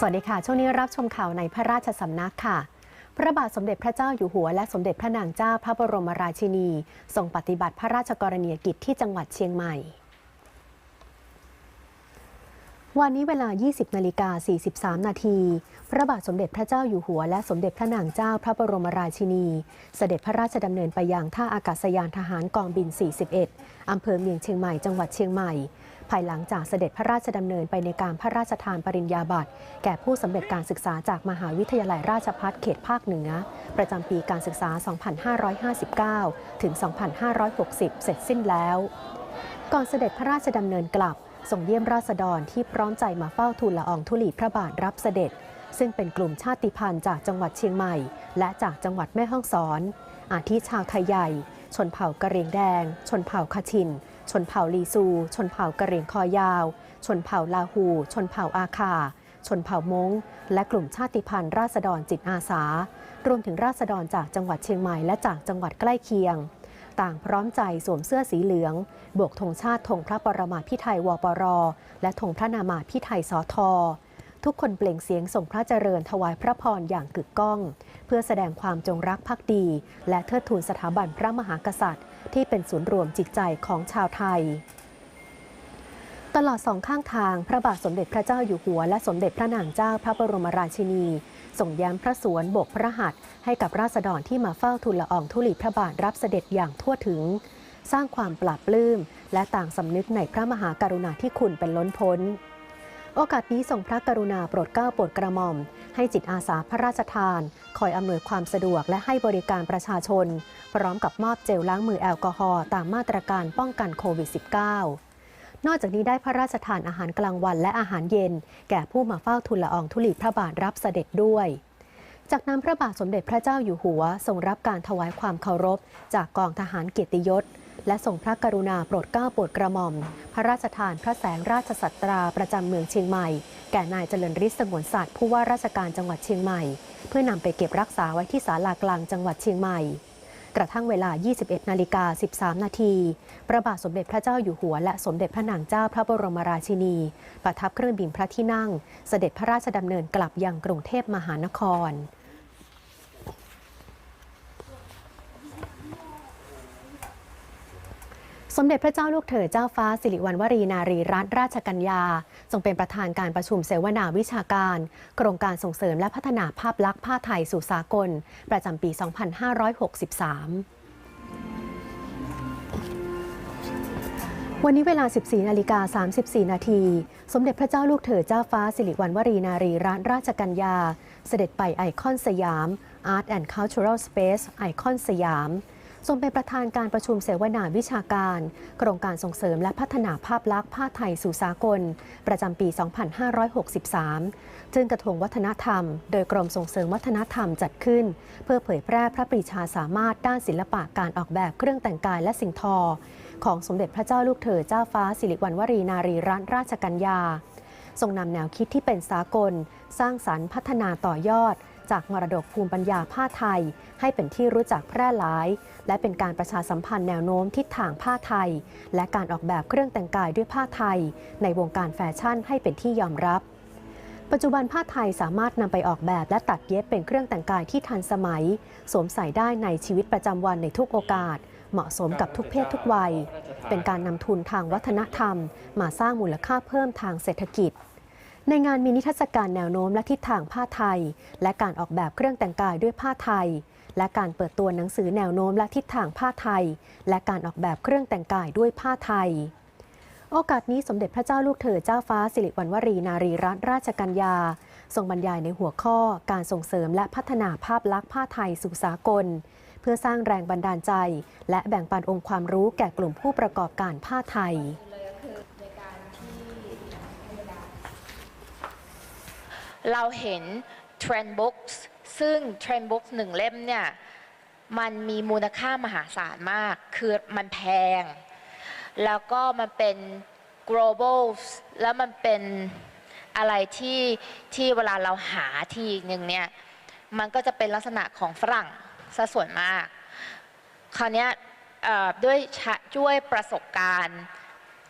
สวัสดีค่ะ ช่วงนี้รับชมข่าวในพระราชสำนักค่ะ พระบาทสมเด็จพระเจ้าอยู่หัว และสมเด็จพระนางเจ้าพระบรมราชินี ทรงปฏิบัติพระราชกรณียกิจที่จังหวัดเชียงใหม่วันนี้เวลา 20 นาฬิกา 43 นาที พระบาทสมเด็จพระเจ้าอยู่หัว และสมเด็จพระนางเจ้าพระบรมราชินี เสด็จพระราชดำเนินไปยังท่าอากาศยานทหารกองบิน 41 อำเภอเมียงเชียงใหม่ จังหวัดเชียงใหม่ ภายหลังจากเสด็จพระราชดำเนินไปในการพระราชทานปริญญาบัตรแก่ผู้สำเร็จการศึกษาจากมหาวิทยาลัยราชภัฏเขตภาคเหนือ ประจำปีการศึกษา 2559 ถึง 2560 เสร็จสิ้นแล้ว ก่อนเสด็จพระราชดำเนินกลับส่งเยี่ยมราษฎรที่พร้อมใจมาเฝ้าทูลละอองธุลีพระบาทรับเสด็จ ซึ่งเป็นกลุ่มชาติพันธุ์จากจังหวัดเชียงใหม่ และจากจังหวัดแม่ฮ่องสอน อาทิชาวไทยใหญ่ ชนเผ่ากะเหรี่ยงแดง ชนเผ่าคาชิน นเผ่าลีซู ชนเผ่ากะเหรี่ยงคอยาว ชนเผ่าลาหู ชนเผ่าอาคา ชนเผ่ามงและกลุ่มชาติพันธุ์ราษฎรจิตอาสา รวมถึงราษฎรจากจังหวัดเชียงใหม่และจากจังหวัดใกล้เคียง ต่างพร้อมใจสวมเสื้อสีเหลือง บวกธงชาติธงพระปรมาพิไทยวปร และธงพระนามาพิไทยสอทอ ทุกคนเปล่งเสียงส่งพระเจริญถวายพระพรอย่างกึกก้อง เพื่อแสดงความจงรักภักดี และเทิดทูนสถาบันพระมหากษัตริย์ ที่เป็นศูนย์รวมจิตใจของชาวไทย ตลอดสองข้างทางพระบาทสมเด็จพระเจ้าอยู่หัว และสมเด็จพระนางเจ้าพระบรมราชินีส่งย้ำพระสวนบกพระหัตถ์ให้กับราษฎรที่มาเฝ้าทูลละอองธุลีพระบาทรับเสด็จอย่างทั่วถึง สร้างความปราบปลื้ม และต่างสำนึกในพระมหากรุณาธิคุณเป็นล้นพ้น โอกาสนี้ส่งพระกรุณาโปรดเกล้าโปรดกระหม่อม ให้จิตอาสาพระราชทาน คอยอำนวยความสะดวกและให้บริการประชาชน พร้อมกับมอบเจลล้างมือแอลกอฮอล์ตามมาตรการป้องกันโควิด -19 นอกจากนี้ได้พระราชทานอาหารกลางวันและอาหารเย็น แก่ผู้มาเฝ้าทูลละอองธุลีพระบาทรับเสด็จด้วยจากนั้นพระบาทสมเด็จพระเจ้าอยู่หัวทรงรับการถวายความเคารพ จากกองทหารเกียรติยศ และทรงพระกรุณาโปรดเกล้าโปรดกระหม่อม พระราชทานพระแสงราชสัตราประจำเมืองเชียงใหม่ แก่นายเจริญฤทธิ์สงวนสัตว์ผู้ว่าราชการจังหวัดเชียงใหม่ เพื่อนำไปเก็บรักษาไว้ที่ศาลากลางจังหวัดเชียงใหม่ กระทั่งเวลา 21 นาฬิกา 13 นาที พระบาทสมเด็จพระเจ้าอยู่หัว และสมเด็จพระนางเจ้าพระบรมราชินี ประทับเครื่องบินพระที่นั่ง เสด็จพระราชดำเนินกลับยังกรุงเทพมหานคร สมเด็จพระเจ้าลูกเธอเจ้าฟ้าสิริวัณวรีนารีรัตนราชกัญญาทรงเป็นประธานการประชุมเสวนาวิชาการ โครงการส่งเสริมและพัฒนาภาพลักษณ์ผ้าไทยสู่สากล ประจำปี 2563วันนี้เวลา 14 นาฬิกา 34 นาที สมเด็จพระเจ้าลูกเธอเจ้าฟ้าสิริวัณวรีนารีรัตนราชกัญญา เสด็จไปไอคอนสยาม Art and Cultural Space ไอคอนสยาม ทรงเป็นประธานการประชุมเสวนาวิชาการ โครงการส่งเสริมและพัฒนาภาพลักษณ์ผ้าไทยสู่สากล ประจำปี 2563 ซึ่งกระทรวงวัฒนธรรม โดยกรมส่งเสริมวัฒนธรรมจัดขึ้น เพื่อเผยแพร่พระปรีชาสามารถด้านศิลปะการออกแบบเครื่องแต่งกายและสิ่งทอ ของสมเด็จพระเจ้าลูกเธอเจ้าฟ้าสิริวัณวรีนารีรัตนราชกัญญาทรงนำแนวคิดที่เป็นสากล สร้างสรรค์พัฒนาต่อยอด จากมรดกภูมิปัญญาผ้าไทย ให้เป็นที่รู้จักแพร่หลาย และเป็นการประชาสัมพันธ์แนวโน้มทิศทางผ้าไทย และการออกแบบเครื่องแต่งกายด้วยผ้าไทย ในวงการแฟชั่นให้เป็นที่ยอมรับ ปัจจุบันผ้าไทยสามารถนำไปออกแบบและตัดเย็บเป็นเครื่องแต่งกายที่ทันสมัย สวมใส่ได้ในชีวิตประจำวันในทุกโอกาสเหมาะสมกับทุกเพศทุกวัย เป็นการนำทุนทางวัฒนธรรม มาสร้างมูลค่าเพิ่มทางเศรษฐกิจ ในงานมีนิทรรศการแนวโน้มและทิศทางผ้าไทย และการออกแบบเครื่องแต่งกายด้วยผ้าไทย และการเปิดตัวหนังสือแนวโน้มและทิศทางผ้าไทย และการออกแบบเครื่องแต่งกายด้วยผ้าไทย โอกาสนี้สมเด็จพระเจ้าลูกเธอเจ้าฟ้าสิริวัณวรีนารีรัตนราชกัญญาทรงบรรยายในหัวข้อการส่งเสริมและพัฒนาภาพลักษณ์ผ้าไทยสู่สากล เพื่อสร้างแรงบันดาลใจ และแบ่งปันองค์ความรู้แก่กลุ่มผู้ประกอบการผ้าไทย เราเห็นเทรนด์บุ๊กซึ่งเทรนด์บุ๊กหนึ่งเล่มเนี่ยมันมีมูลค่ามหาศาลมาก คือมันแพง แล้วก็มันเป็น global แล้วมันเป็นอะไรที่ที่เวลาเราหาทีหนึ่งเนี่ย มันก็จะเป็นลักษณะของฝรั่งซะส่วนมาก คราวนี้ด้วยชะด้วยประสบการณ์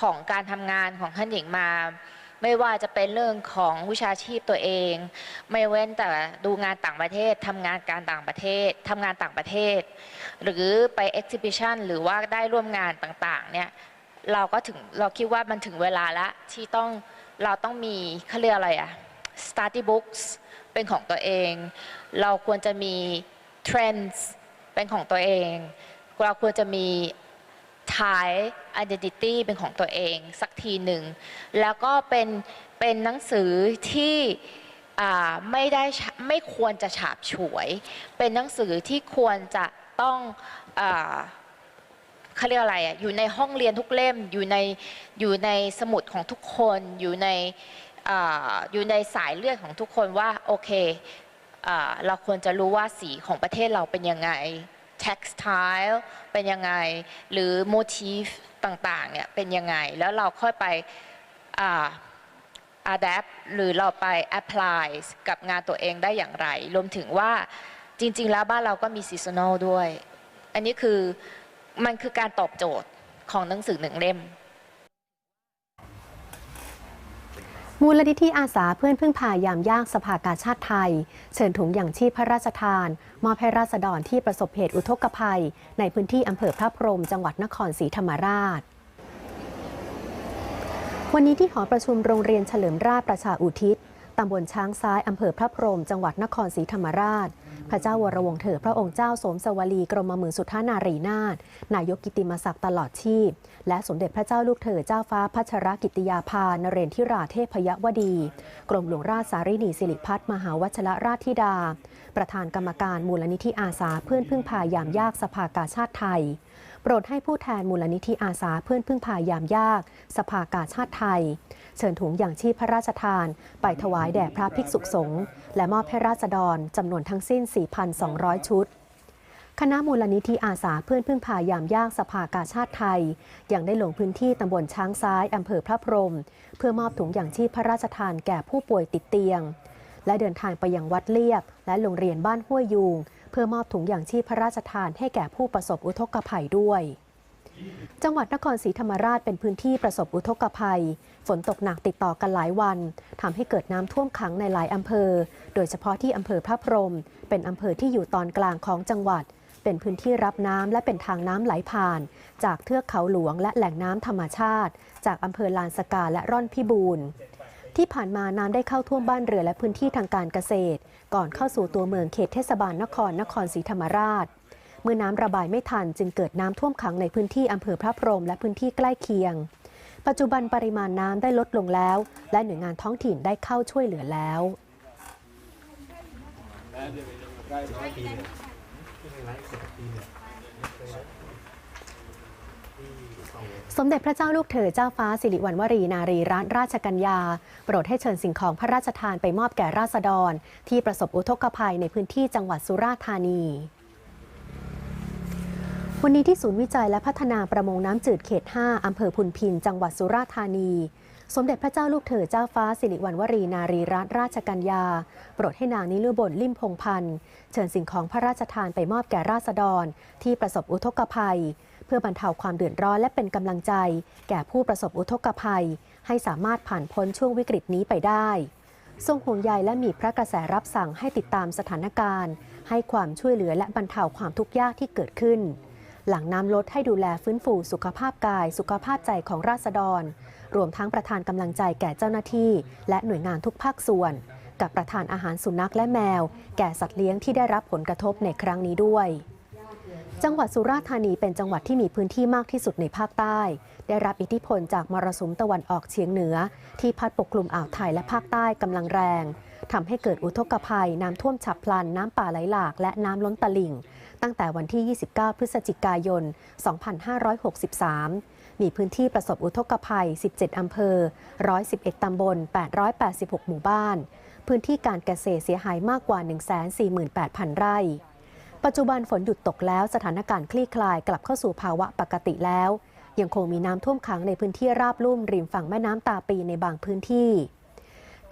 ของการทำงานของท่านหญิงมา ไม่ว่าจะเป็นเรื่องของวิชาชีพตัวเอง ไม่เว้นแต่ดูงานต่างประเทศทำงานการต่างประเทศทำงานต่างประเทศ หรือไป exhibition หรือว่าได้ร่วมงานต่างๆเนี่ยเราก็ถึงเราคิดว่ามันถึงเวลาละที่ต้องเราต้องมีเขาเรียกอะไรอะ study books เป็นของตัวเอง เราควรจะมี trends เป็นของตัวเอง เราควรจะมี Thai identity เป็นของตัวเองสักทีหนึ่ง แล้วก็เป็นเป็นหนังสือที่ไม่ได้ไม่ควรจะฉาบฉวย เป็นหนังสือที่ควรจะต้องอเขาเรียกอะไรอะอยู่ในห้องเรียนทุกเล่มอยู่ในอยู่ในสมุดของทุกคนอยู่ในออยู่ในสายเลือดของทุกคนว่าโอเคอเราควรจะรู้ว่าสีของประเทศเราเป็นยังไง textile เป็นยังไง หรือ motif ต่างๆเนี่ยเป็นยังไง แล้วเราค่อยไปอ่า adapt หรือเราไป apply กับงานตัวเองได้อย่างไร รวมถึงว่าจริง ๆ แล้วบ้านเราก็มี seasonal ด้วย อันนี้คือมันคือการตอบโจทย์ของหนังสือหนึ่งเล่ม มูลนิธิอาสาเพื่อนพึ่งพายามยากสภากาชาติไทย เชิญถุงอย่างชีพพระราชทานมอบให้ราษฎรที่ประสบเหตุอุทกภัย ในพื้นที่อำเภอพระพรหมจังหวัดนครศรีธรรมราช วันนี้ที่หอประชุมโรงเรียนเฉลิมราชประชาอุทิศตำบลช้างซ้ายอำเภอพระพรหมจังหวัดนครศรีธรรมราช พระเจ้าวรวงเถอพระองค์เจ้าสมสวลีกรมหมื่นสุทธานารีนาถนายกกิตติมศักดิ์ตลอดชีพ และสมเด็จพระเจ้าลูกเธอเจ้าฟ้าพัชรกิติยาภานเรนทิราเทพยวดี กรมหลวงราชสารินีสิริพัฒน์มหาวัชรราชธิดา ประธานกรรมการมูลนิธิอาสาเพื่อนพึ่งพายามยากสภากาชาติไทย โปรดให้ผู้แทนมูลนิธิอาสาเพื่อนพึ่งพายามยาก สภากาชาติไทย เชิญถุงอย่างชีพพระราชทาน ไปถวายแด่พระภิกษุสงฆ์และมอบให้ราษฎรจำนวนทั้งสิ้น4,200 ชุด คณะมูลนิธิอาสาเพื่อนพึ่งพายามยากสภากาชาติไทย ยังได้ลงพื้นที่ตำบลช้างซ้ายอำเภอพระพรหมเพื่อมอบถุงอย่างชีพพระราชทานแก่ผู้ป่วยติดเตียง และเดินทางไปยังวัดเลียบ และโรงเรียนบ้านห้วยยูงเพื่อมอบถุงอย่างชีพพระราชทานให้แก่ผู้ประสบอุทกภัยด้วยจังหวัดนครศรีธรรมราชเป็นพื้นที่ประสบอุทกภัย ฝนตกหนักติดต่อกันหลายวันทำให้เกิดน้ำท่วมขังในหลายอำเภอ โดยเฉพาะที่อำเภอพระพรหม เป็นอำเภอที่อยู่ตอนกลางของจังหวัด เป็นพื้นที่รับน้ำและเป็นทางน้ำไหลผ่าน จากเทือกเขาหลวงและแหล่งน้ำธรรมชาติ จากอำเภอลานสกาและร่อนพิบูรณ์ที่ผ่านมาน้ำได้เข้าท่วมบ้านเรือนและพื้นที่ทางการเกษตร ก่อนเข้าสู่ตัวเมืองเขตเทศบาลนครนครศรีธรรมราช เมื่อน้ำระบายไม่ทันจึงเกิดน้ำท่วมขังในพื้นที่อำเภอพระพรหมและพื้นที่ใกล้เคียง ปัจจุบันปริมาณน้ำได้ลดลงแล้ว และหน่วยงานท้องถิ่นได้เข้าช่วยเหลือแล้ว สมเด็จพระเจ้าลูกเธอเจ้าฟ้าสิริวัณวรีนารีรัตนราชกัญญา โปรดให้เชิญสิ่งของพระราชทานไปมอบแก่ราษฎร ที่ประสบอุทกภัยในพื้นที่จังหวัดสุราษฎร์ธานีวันนี้ที่ศูนย์วิจัยและพัฒนาประมงน้ำจืดเขต 5 อำเภอพุนพิน จังหวัดสุราษฎร์ธานี สมเด็จพระเจ้าลูกเธอเจ้าฟ้าสิริวัณวรีนารีรัตนราชกัญญา โปรดให้นางนิลุบลลิ่มพงพันธ์เชิญสิ่งของพระราชทานไปมอบแก่ราษฎร ที่ประสบอุทกภัย เพื่อบรรเทาความเดือดร้อนและเป็นกำลังใจ แก่ผู้ประสบอุทกภัย ให้สามารถผ่านพ้นช่วงวิกฤตนี้ไปได้ ทรงห่วงใยและมีพระกระแสรับสั่งให้ติดตามสถานการณ์ ให้ความช่วยเหลือและบรรเทาความทุกข์ยากที่เกิดขึ้นหลังน้ำลดให้ดูแลฟื้นฟูสุขภาพกาย สุขภาพใจของราษฎร รวมทั้งประธานกำลังใจแก่เจ้าหน้าที่ และหน่วยงานทุกภาคส่วน กับประธานอาหารสุนัขและแมว แก่สัตว์เลี้ยงที่ได้รับผลกระทบในครั้งนี้ด้วย จังหวัดสุราษฎร์ธานีเป็นจังหวัดที่มีพื้นที่มากที่สุดในภาคใต้ ได้รับอิทธิพลจากมรสุมตะวันออกเฉียงเหนือ ที่พัดปกคลุมอ่าวไทยและภาคใต้กำลังแรงทำให้เกิดอุทกภัย น้ำท่วมฉับพลัน น้ำป่าไหลหลาก และน้ำล้นตลิ่ง ตั้งแต่วันที่ 29 พฤศจิกายน 2563 มีพื้นที่ประสบอุทกภัย 17 อำเภอ 111 ตำบล 886 หมู่บ้าน พื้นที่การเกษตรเสียหายมากกว่า 148,000 ไร่ ปัจจุบันฝนหยุดตกแล้วสถานการณ์คลี่คลายกลับเข้าสู่ภาวะปกติแล้ว ยังคงมีน้ำท่วมขังในพื้นที่ราบลุ่มริมฝั่งแม่น้ำตาปีในบางพื้นที่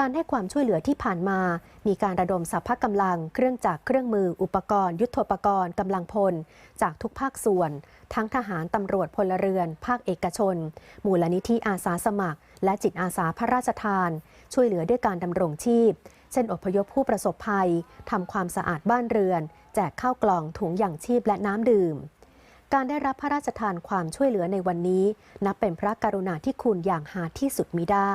การให้ความช่วยเหลือที่ผ่านมา มีการระดมสรรพกำลัง เครื่องจักรเครื่องมือ อุปกรณ์ ยุทโธปกรณ์กำลังพล จากทุกภาคส่วน ทั้งทหารตำรวจพลเรือน ภาคเอกชน มูลนิธิอาสาสมัคร และจิตอาสาพระราชทาน ช่วยเหลือด้วยการดำรงชีพ เช่นอพยพผู้ประสบภัยทำความสะอาดบ้านเรือน แจกข้าวกล่องถุงอย่างชีพและน้ำดื่มการได้รับพระราชทานความช่วยเหลือในวันนี้ นับเป็นพระกรุณาธิคุณอย่างหาที่สุดมิได้